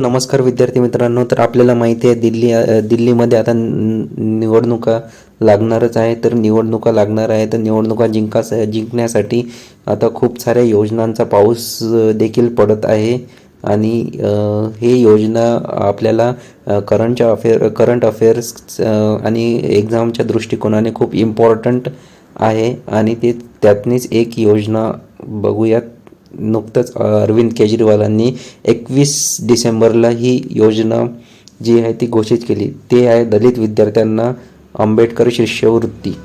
नमस्कार विद्यार्थी मित्रांनो तर आपल्याला माहिती आहे दिल्ली दिल्लीमध्ये आता निवडणुका लागणारच आहे. तर निवडणुका लागणार आहे. तर निवडणुका जिंकास जिंकण्यासाठी आता खूप साऱ्या योजनांचा पाऊस देखील पडत आहे. आणि हे योजना आपल्याला करंटच्या अफेअर करंट अफेअर्स आणि एक्झामच्या दृष्टिकोनाने खूप इम्पॉर्टंट आहे. आणि ते त्यातनीच एक योजना बघूयात. नुकतंच अरविंद केजरीवालांनी एकवीस डिसेंबरला ही योजना जी आहे ती घोषित केली. ते आहे दलित विद्यार्थ्यांना आंबेडकर शिष्यवृत्ती.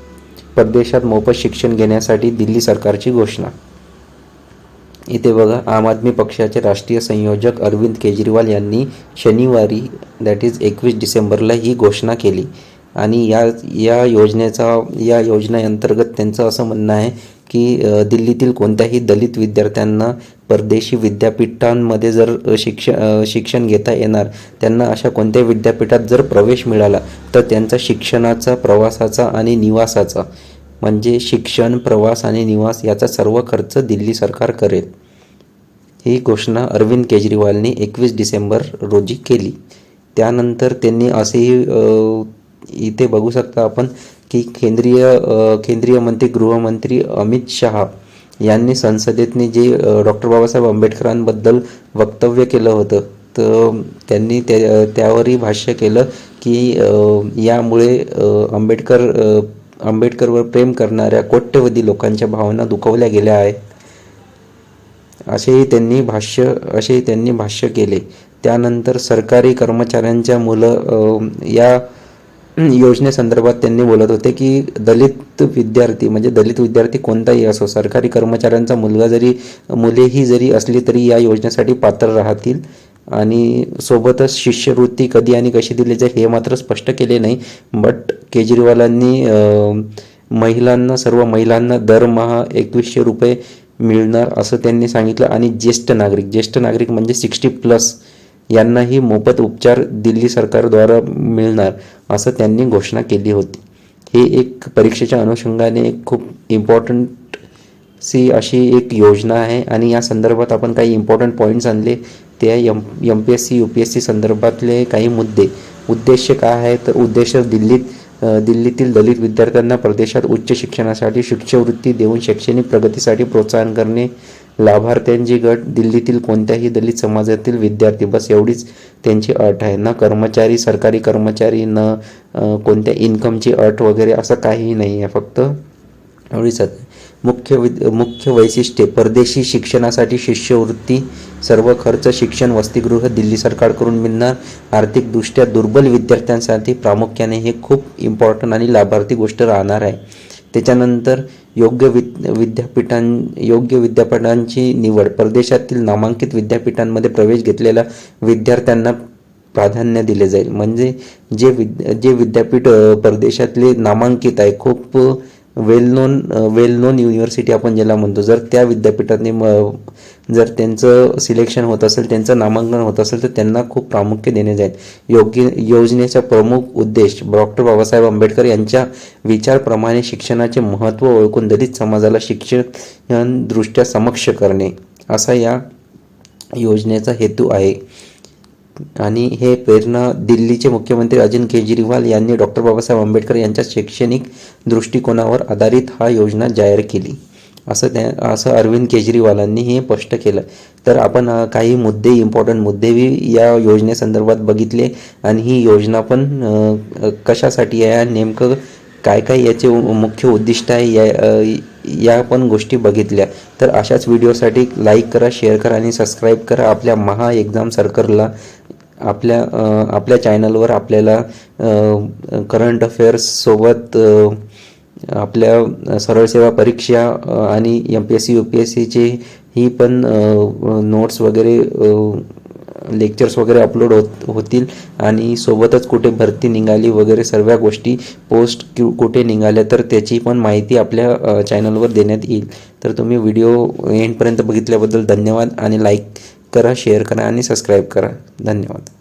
परदेशात मोफत शिक्षण घेण्यासाठी दिल्ली सरकारची घोषणा. इथे बघा आम आदमी पक्षाचे राष्ट्रीय संयोजक अरविंद केजरीवाल यांनी शनिवारी दॅट इज एकवीस डिसेंबरला ही घोषणा केली. आणि या या योजनेचा या योजनेअंतर्गत त्यांचं असं म्हणणं आहे की दिल्लीतील कोणत्याही दलित विद्यार्थ्यांना परदेशी विद्यापीठांमध्ये जर शिक्ष शिक्षण घेता येणार त्यांना अशा कोणत्या विद्यापीठात जर प्रवेश मिळाला तर त्यांचा शिक्षणाचा प्रवासाचा आणि निवासाचा म्हणजे शिक्षण प्रवास आणि निवास याचा सर्व खर्च दिल्ली सरकार करेल. ही घोषणा अरविंद केजरीवालने एकवीस डिसेंबर रोजी केली. त्यानंतर त्यांनी असेही इथे बघू शकता आपण की केंद्रीय केंद्रीय मंत्री गृहमंत्री अमित शहा यांनी संसदेतने जे डॉक्टर बाबासाहेब आंबेडकरांबद्दल वक्तव्य केलं होतं तर त्यांनी त्या त्यावरही भाष्य केलं की यामुळे आंबेडकर आंबेडकरवर प्रेम करणाऱ्या कोट्यवधी लोकांच्या भावना दुखवल्या गेल्या आहेत. असेही त्यांनी भाष्य असेही त्यांनी भाष्य केले. त्यानंतर सरकारी कर्मचाऱ्यांच्या मुलं या योजनेसंदर्भात त्यांनी बोलत होते की दलित विद्यार्थी म्हणजे दलित विद्यार्थी कोणताही असो सरकारी कर्मचाऱ्यांचा मुलगा जरी मुलेही जरी असली तरी या योजनेसाठी पात्र राहतील. आणि सोबतच शिष्यवृत्ती कधी आणि कशी दिली जाईल हे मात्र स्पष्ट केले नाही. बट केजरीवालांनी महिलांना सर्व महिलांना दरमहा एकवीसशे रुपये मिळणार असं त्यांनी सांगितलं. आणि ज्येष्ठ नागरिक ज्येष्ठ नागरिक म्हणजे सिक्स्टी प्लस यांनाही मोफत उपचार दिल्ली सरकारद्वारा मिळणार असं त्यांनी घोषणा केली होती. हे एक परीक्षेच्या अनुषंगाने खूप इम्पॉर्टंट सी अशी एक योजना आहे आणि या संदर्भात आपण काही इम्पॉर्टंट पॉईंट्स आणले. ते M M M P S C U P S C संदर्भातले काही मुद्दे. उद्देश काय आहे? तर उद्देश दिल्लीत दिल्लीतील दलित विद्यार्थ्यांना प्रदेशात उच्च शिक्षणासाठी शिष्यवृत्ती देऊन शैक्षणिक प्रगतीसाठी प्रोत्साहन करणे लाभार्थ्यांची गट दिल्लीतील कोणत्याही दलित समाजातील विद्यार्थी बस एवढीच त्यांची अट आहे. न कर्मचारी सरकारी कर्मचारी न कोणत्या इन्कमची अट वगैरे असं काहीही नाही आहे. फक्त एवढीच मुख्य विद मुख्य वैशिष्ट्ये परदेशी शिक्षणासाठी शिष्यवृत्ती सर्व खर्च शिक्षण वसतिगृह दिल्ली सरकारकडून मिळणार. आर्थिकदृष्ट्या दुर्बल विद्यार्थ्यांसाठी प्रामुख्याने हे खूप इम्पॉर्टंट आणि लाभार्थी गोष्ट राहणार आहे. त्याच्यानंतर योग्य विद विद्यापीठां योग्य विद्यापीठांची निवड परदेशातील नामांकित विद्यापीठांमध्ये प्रवेश घेतलेल्या विद्यार्थ्यांना प्राधान्य दिले जाईल. म्हणजे जे विद्या जे विद्यापीठ परदेशातले नामांकित आहे खूप well known well known university आपण ज्याला म्हणतो जर त्या विद्यापीठाने म- जर त्यांचं सिलेक्शन होत असेल त्यांचं नामांकन होत असेल तर त्यांना खूप प्रामुख्य देणे जाईल. योग्य योजनेचा प्रमुख उद्देश डॉक्टर बाबासाहेब आंबेडकर यांच्या विचारप्रमाणे शिक्षणाचे महत्त्व ओळखून दलित समाजाला शिक्षण दृष्ट्या समक्ष करणे असा या योजनेचा हेतू आहे. आणि हे प्रेरणा दिल्लीचे मुख्यमंत्री अरविंद केजरीवाल यांनी डॉक्टर बाबासाहेब आंबेडकर यांच्या शैक्षणिक दृष्टिकोनावर आधारित हा योजना जाहीर केली. असं त्या असं अरविंद केजरीवालांनी हे स्पष्ट केलं. तर आपण काही मुद्दे इम्पॉर्टंट मुद्देही या योजनेसंदर्भात बघितले आणि ही योजना पण कशासाठी आहे आणि नेमकं काय काय याचे मुख्य उद्दिष्ट आहे या या पण गोष्टी बघितल्या. तर अशाच व्हिडिओसाठी लाईक करा शेअर करा आणि सबस्क्राईब करा आपल्या महा एक्झाम सर्कलला आपल्या आपल्या चॅनलवर आपल्याला करंट अफेअर्ससोबत आपल्या सरळ सेवा परीक्षा आणि M P S C U P S सीचे ही पण नोट्स वगैरे लेक्चर्स वगैरे अपलोड होत होतील. आणि सोबतच कुठे भरती निघाली वगैरे सर्व गोष्टी पोस्ट कि कुठे निघाल्या तर त्याची पण माहिती आपल्या चॅनलवर देण्यात येईल. तर तुम्ही व्हिडिओ एंडपर्यंत बघितल्याबद्दल धन्यवाद आणि लाईक करा शेअर करा आणि सबस्क्राईब करा. धन्यवाद.